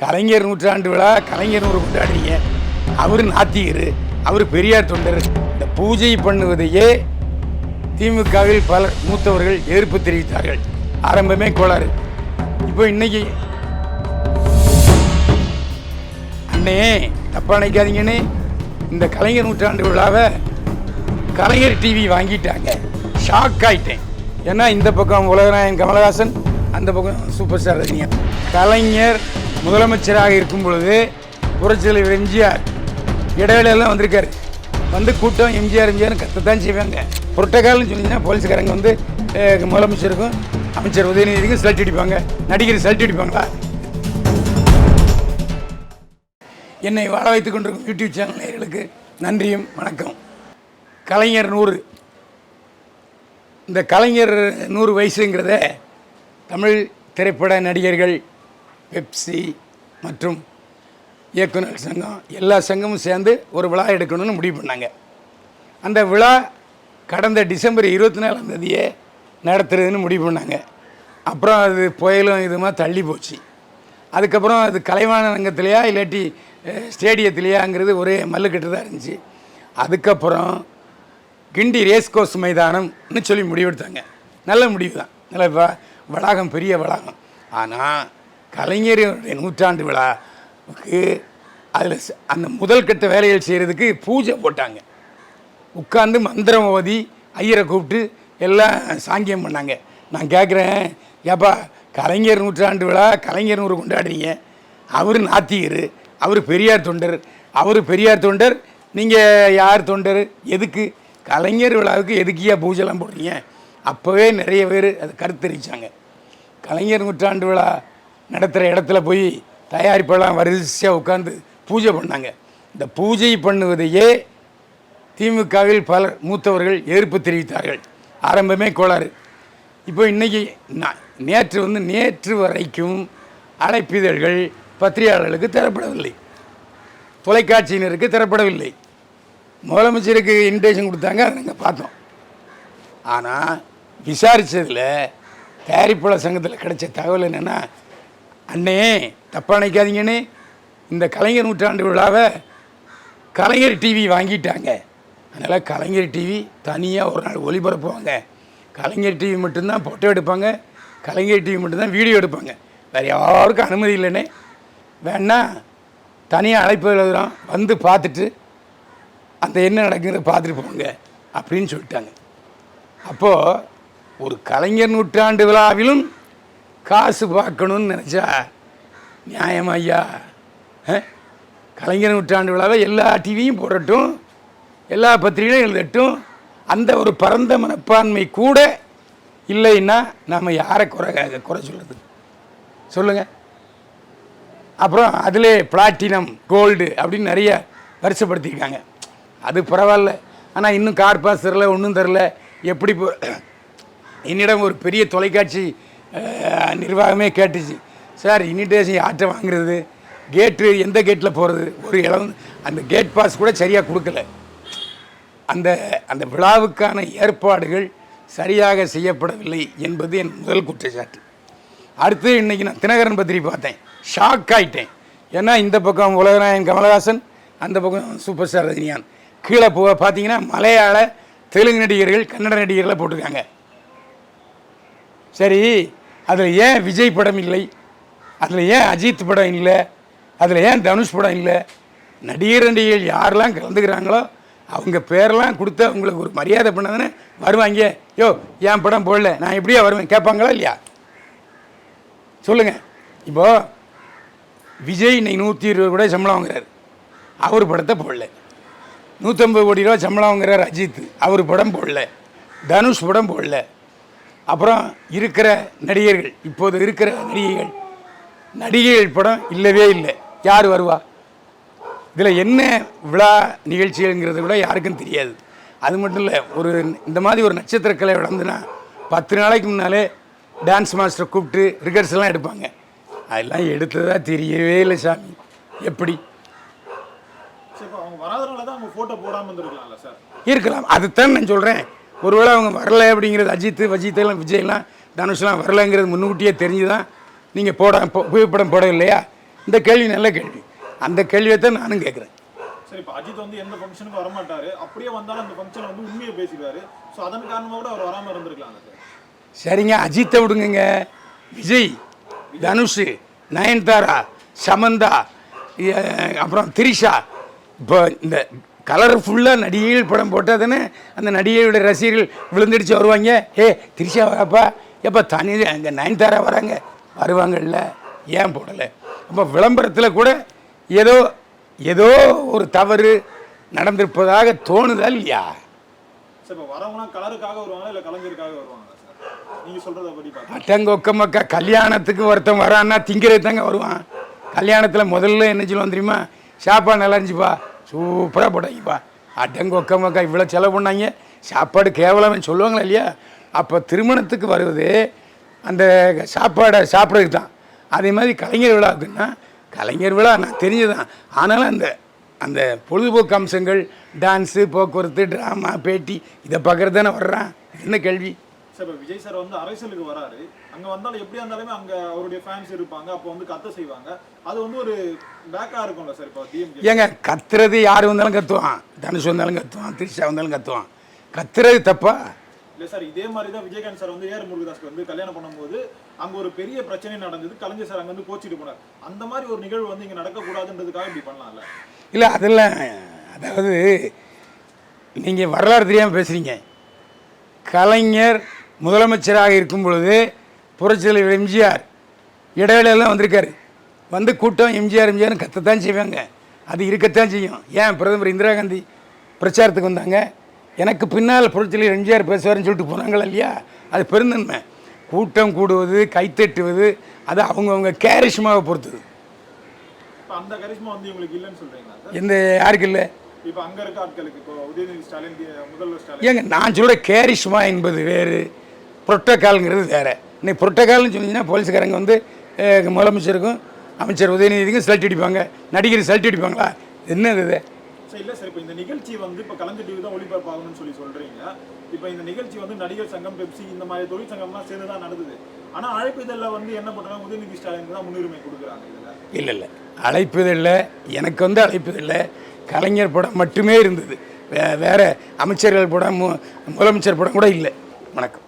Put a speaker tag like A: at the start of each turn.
A: கலைஞர் நூற்றாண்டு விழா கலைஞர் நூறு கொண்டாடுறீங்க. அவர் நாத்திகர் அவர் பெரியார் தொண்டர். இந்த பூஜை பண்ணுவதையே திமுகவில் பலர் மூத்தவர்கள் எதிர்ப்பு தெரிவித்தார்கள். ஆரம்பமே கோளாறு. இப்போ இன்னைக்கு அண்ணே தப்பா நினைக்காதீங்கன்னு இந்த கலைஞர் நூற்றாண்டு விழாவை கலைஞர் டிவி வாங்கிட்டாங்க. ஷாக் ஆயிட்டேன். ஏன்னா இந்த பக்கம் உலகநாயகன் கமலஹாசன் அந்த பக்கம் சூப்பர் ஸ்டார் ரஜினியா கலைஞர் முதலமைச்சராக இருக்கும் பொழுது புரட்சித்தலைவர் எம்ஜிஆர். இடைவேளையெல்லாம் வந்திருக்காரு. வந்து கூட்டம் எம்ஜிஆர் எம்ஜிஆர் கத்தத்தான் செய்வாங்க. புரோட்டோகால்னு சொன்னீங்கன்னா போலீஸ்காரங்க வந்து முதலமைச்சருக்கும் அமைச்சர் உதயநிதிக்கும் செல்ட் அடிப்பாங்க. நடிகர் செல்ட் அடிப்பாங்களா? என்னை வாழ வைத்துக் கொண்டிருக்கும் யூடியூப் சேனல் நேர்களுக்கு நன்றியும் வணக்கம். கலைஞர் நூறு. இந்த கலைஞர் நூறு வயசுங்கிறத தமிழ் திரைப்பட நடிகர்கள் பெப்சி மற்றும் இயக்குநர் சங்கம் எல்லா சங்கமும் சேர்ந்து ஒரு விழா எடுக்கணும்னு முடிவு பண்ணாங்க. அந்த விழா கடந்த டிசம்பர் இருபத்தி நாலாம் தேதியே நடத்துறதுன்னு முடிவு பண்ணாங்க. அப்புறம் அது புயலும் இதுமா தள்ளி போச்சு. அதுக்கப்புறம் அது கலைவாண ரங்கத்திலையா இல்லாட்டி ஸ்டேடியத்துலையாங்கிறது ஸ்டேடியத்திலையாங்கிறது ஒரே மல்லுக்கட்டு தான் இருந்துச்சு. அதுக்கப்புறம் கிண்டி ரேஸ் கோர்ஸ் மைதானம்னு சொல்லி முடிவெடுத்தாங்க. நல்ல முடிவு தான். நல்ல வளாகம் பெரிய வளாகம். ஆனால் கலைஞருடைய நூற்றாண்டு விழாவுக்கு அதில் அந்த முதல் கட்ட வேலைகள் செய்கிறதுக்கு பூஜை போட்டாங்க. உட்காந்து மந்திரம் ஓதி ஐயரை கூப்பிட்டு எல்லாம் சாங்கியம் பண்ணாங்க. நான் கேட்குறேன் ஏப்பா கலைஞர் நூற்றாண்டு விழா கலைஞர் நூறு கொண்டாடுறீங்க. அவர் நாத்திகர் அவர் பெரியார் தொண்டர் அவர் பெரியார் தொண்டர் நீங்கள் யார் தொண்டர் எதுக்கு? கலைஞர் விழாவுக்கு எதுக்கியா பூஜைலாம் போடுறீங்க? அப்போவே நிறைய பேர் அது கருத்தரிச்சாங்க. கலைஞர் நூற்றாண்டு விழா நடத்துகிற இடத்துல போய் தயாரிப்பெல்லாம் வரிசையாக உட்காந்து பூஜை பண்ணாங்க. இந்த பூஜை பண்ணுவதையே திமுகவில் பலர் மூத்தவர்கள் எதிர்ப்பு தெரிவித்தார்கள். ஆரம்பமே கோளாறு. இப்போ இன்றைக்கி நான் நேற்று வந்து நேற்று வரைக்கும் அழைப்பிதழ்கள் பத்திரிகையாளர்களுக்கு தரப்படவில்லை. தொலைக்காட்சியினருக்கு தரப்படவில்லை. முதலமைச்சருக்கு இன்விடேஷன் கொடுத்தாங்க அதை நாங்கள் பார்த்தோம். ஆனால் விசாரித்ததில் தயாரிப்பாளர் சங்கத்தில் கிடைச்ச தகவல் என்னென்னா அண்ணே தப்பாக நினைக்காதீங்கன்னு இந்த கலைஞர் நூற்றாண்டு விழாவை கலைஞர் டிவி வாங்கிட்டாங்க. அதனால் கலைஞர் டிவி தனியாக ஒரு நாள் ஒளிபரப்புவாங்க. கலைஞர் டிவி மட்டும்தான் ஃபோட்டோ எடுப்பாங்க. கலைஞர் டிவி மட்டும்தான் வீடியோ எடுப்பாங்க. வேறு யாருக்கும் அனுமதி இல்லைன்னே வேணா தனியாக அழைப்பு எழுதுகிறோம் வந்து பார்த்துட்டு அந்த என்ன நடக்குங்கிறத பார்த்துட்டு போங்க அப்படின்னு சொல்லிட்டாங்க. அப்போது ஒரு கலைஞர் நூற்றாண்டு விழாவிலும் காசு பார்க்கணும்னு நினச்சா நியாயம் ஐயா? கலைஞர் நூற்றாண்டு விழாவை எல்லா டிவியும் போடட்டும் எல்லா பத்திரிகையும் எழுதட்டும் அந்த ஒரு பரந்த மனப்பான்மை கூட இல்லைன்னா நம்ம யாரை குறை குறை சொல்கிறது சொல்லுங்கள் அப்புறம் அதிலே பிளாட்டினம் கோல்டு அப்படின்னு நிறைய வரிசைப்படுத்தியிருக்காங்க. அது பரவாயில்ல. ஆனால் இன்னும் கார் பாஸ் தரல ஒன்றும் தரல. எப்படி போ என்னிடம் ஒரு பெரிய தொலைக்காட்சி நிர்வாகமே கேட்டுச்சு. சார் இன்விடேஷன் யார்கிட்ட வாங்குறது? கேட்டு எந்த கேட்டில் போகிறது ஒரு இடம் அந்த கேட் பாஸ் கூட சரியாக கொடுக்கல. அந்த அந்த விழாவுக்கான ஏற்பாடுகள் சரியாக செய்யப்படவில்லை என்பது என் முதல் குற்றச்சாட்டு. அடுத்து இன்றைக்கி நான் தினகரன் பத்திரி பார்த்தேன். ஷாக் ஆயிட்டேன். ஏன்னா இந்த பக்கம் உலகநாயகன் கமலஹாசன் அந்த பக்கம் சூப்பர் ஸ்டார் ரஜினிகாந்த். கீழே போ பார்த்தீங்கன்னா மலையாள தெலுங்கு நடிகர்கள் கன்னட நடிகர்களை போட்டிருக்காங்க. சரி அதில் ஏன் விஜய் படம் இல்லை? அதில் ஏன் அஜித் படம் இல்லை? அதில் ஏன் தனுஷ் படம் இல்லை? நடிகர் நடிகைகள் யாரெல்லாம் கலந்துக்கிறாங்களோ அவங்க பேரெல்லாம் கொடுத்து அவங்களுக்கு ஒரு மரியாதை பண்ணதானே வருவாங்க. யோ என் படம் போடல? நான் எப்படியா வருவேன்? கேட்பாங்களா இல்லையா? சொல்லுங்கள் இப்போ விஜய் இன்னைக்கு நூற்றி இருபது கூட சம்பளம் வாங்குறாரு. அவர் படத்தை போடல. நூற்றம்பது கோடி ரூபா சம்பளம் வாங்குறார் அஜித். அவர் படம் போடல. தனுஷ் படம் போடல. அப்புறம் இருக்கிற நடிகர்கள் இப்போது இருக்கிற நடிகைகள். நடிகைகள் படம் இல்லவே இல்லை. யார் வருவா? இதில் என்ன விழா நிகழ்ச்சிகள்ங்கிறது கூட யாருக்கும் தெரியாது. அது மட்டும் இல்லை ஒரு இந்த மாதிரி ஒரு நட்சத்திர கலை நடந்துன்னா பத்து நாளைக்கு முன்னாலே டான்ஸ் மாஸ்டரை கூப்பிட்டு ரிகர்சல்லாம் எடுப்பாங்க. அதெல்லாம் எடுத்ததா தெரியவே இல்லை சாமி. எப்படி? இருக்கலாம். அதுதான் நான் சொல்கிறேன் ஒருவேளை அவங்க வரல அப்படிங்கிறது அஜித் வஜித் எல்லாம் விஜய்லாம் தனுஷ்லாம் வரலைங்கிறது முன்கூட்டியே தெரிஞ்சு தான் நீங்கள் போட புகைப்படம் போட இல்லையா இந்த கேள்வி நல்ல கேள்வி. அந்த கேள்வியை தான் நானும் கேட்குறேன்.
B: சரி இப்போ அஜித் வந்து எந்த ஃபங்க்ஷனுக்கும் வரமாட்டாரு. அப்படியே வந்தாலும் அந்த ஃபங்க்ஷன் வந்து உண்மையை பேசிடுவாரு ஸோ அதன் காரணமாக கூட அவர் வராமல் இருந்திருக்கலாம் சார்
A: சரிங்க அஜித்தை விடுங்கங்க. விஜய் தனுஷ் நயன்தாரா சமந்தா அப்புறம் திரிஷா. இப்போ இந்த கலர்ஃபுல்லாக நடிகைகள் படம் போட்டால் தானே அந்த நடிகையோட ரசிகர்கள் விழுந்துடிச்சு வருவாங்க. ஏ திரிஷா வாப்பா. எப்போ தனி அங்கே நயன்தாரா வராங்க? வருவாங்கல்ல. ஏன் போடலை? அப்போ விளம்பரத்தில் கூட ஏதோ ஏதோ ஒரு தவறு நடந்திருப்பதாக தோணுதா இல்லையா?
B: சார் இப்போ வரவங்களாம் கலருக்காக வருவாங்களா இல்லை கலைஞருக்காக வருவாங்களா சார்? நீங்கள் சொல்கிறத படி பார்க்க
A: அட்டங்கொக்க மக்கா கல்யாணத்துக்கு ஒருத்தன் வரான்னா திங்கிறது தாங்க வருவான். கல்யாணத்தில் முதல்ல என்ன சொல்லுவான் தெரியுமா? சாப்பாடு நல்லா இருந்துச்சுப்பா. சூப்பராக போட்டாங்கப்பா அடங்கொக்க மக்கா இவ்வளோ செலவு பண்ணாங்க. சாப்பாடு கேவலம்னு சொல்லுவாங்களா இல்லையா? அப்போ திருமணத்துக்கு வருவது அந்த சாப்பாடை சாப்பிட்றதுக்கு தான். அதே மாதிரி கலைஞர் விழாவுக்குன்னா கலைஞர் விழா நான் தெரிஞ்சுதான் ஆனாலும் அந்த அந்த பொழுதுபோக்கு அம்சங்கள் டான்ஸு போக்குவரத்து ட்ராமா பேட்டி இதை பார்க்குறது தானே வர்றான். என்ன கேள்வி?
B: சார் இப்போ விஜய் சார் வந்து அரசியலுக்கு வராரு. அங்கே வந்தாலும் எப்படியா இருந்தாலுமே அங்கே அவருடைய ஃபேன்ஸ் இருப்பாங்க. அப்போ வந்து கத்த செய்வாங்க. அது வந்து ஒரு பேக்காக இருக்கும்ல சார் இப்போ டிஎம்கே
A: ஏங்க கத்துறது யார் வந்தாலும் கத்துவான். தனுஷ் வந்தாலும் கத்துவான் திரிஷா வந்தாலும் கத்துவான். கத்துறது தப்பா?
B: இல்லை சார் இதே மாதிரி தான் விஜயகாந்த் சார் வந்து ஏஆர் முருகதாஸ்க்கு வந்து கல்யாணம் பண்ணும்போது அங்கே ஒரு பெரிய பிரச்சனை நடந்தது. கலைஞர் சார் அங்கே வந்து கோச்சிட்டு போனார். அந்த மாதிரி ஒரு நிகழ்வு வந்து இங்கே நடக்கக்கூடாதுன்றதுக்காக இப்படி பண்ணலாம்ல?
A: இல்லை அதெல்லாம் அதாவது நீங்கள் வரலாறு தெரியாமல் பேசுகிறீங்க கலைஞர் முதலமைச்சராக இருக்கும் பொழுது புரட்சித்தலைவர் எம்ஜிஆர். இடைவேளையெல்லாம் வந்திருக்காரு. வந்து கூட்டம் எம்ஜிஆர் எம்ஜிஆர்னு கத்தத்தான் செய்வாங்க. அது இருக்கத்தான் செய்யும். ஏன் பிரதமர் இந்திரா காந்தி பிரச்சாரத்துக்கு வந்தாங்க? எனக்கு பின்னால் புரட்சித்தலைவர் எம்ஜிஆர் பேசுவார்னு சொல்லிட்டு போனாங்களா இல்லையா? அது பெருந்தன்மை. கூட்டம் கூடுவது கைத்தட்டுவது அது அவங்கவுங்க கேரிஷ்மாவை பொறுத்தது.
B: அந்த கரிஷ்மா வந்து இவங்களுக்கு இல்லைன்னு சொல்றீங்களா? சார்
A: எந்த யாருக்கு இல்லை?
B: இப்போ அங்கே இருக்க ஆட்களுக்கு இப்போ உதயநிதி ஸ்டாலின் டி- முதல்வர் ஸ்டாலின்.
A: ஏங்க நான் சொல்கிற கேரிஷ்மா என்பது வேறு. புரோட்டோகால்ங்கிறது வேறு. இன்னைக்கு புரோட்டோகால்னு சொன்னீங்கன்னா போலீஸ்காரங்க வந்து முதலமைச்சருக்கும் அமைச்சர் உதயநிதிக்கும் செலக்ட் அடிப்பாங்க. நடிகர் செலக்ட் அடிப்பாங்களா? என்னது இது?
B: இல்லை சார் இப்போ இந்த நிகழ்ச்சி வந்து இப்போ கலைஞர் டிவி தான் ஒளிபரப்பாகணும்னு சொல்லி சொல்றீங்க. இப்போ இந்த நிகழ்ச்சி வந்து நடிகர் சங்கம் பெப்சி இந்த மாதிரி தொழிற்சங்கம்லாம் சேர்ந்து தான் நடந்தது. ஆனால் அழைப்பிதழில் வந்து என்ன பண்ணுறாங்க உதயநிதி ஸ்டாலினுக்கு தான் முன்னுரிமை கொடுக்குறாங்க இதில்.
A: இல்லை இல்லை. அழைப்பதில்லை எனக்கு வந்து அழைப்பதில்லை கலைஞர் படம் மட்டுமே இருந்தது. வே வேறு அமைச்சர்கள் படம் மு முதலமைச்சர் படம் கூட இல்லை. வணக்கம்.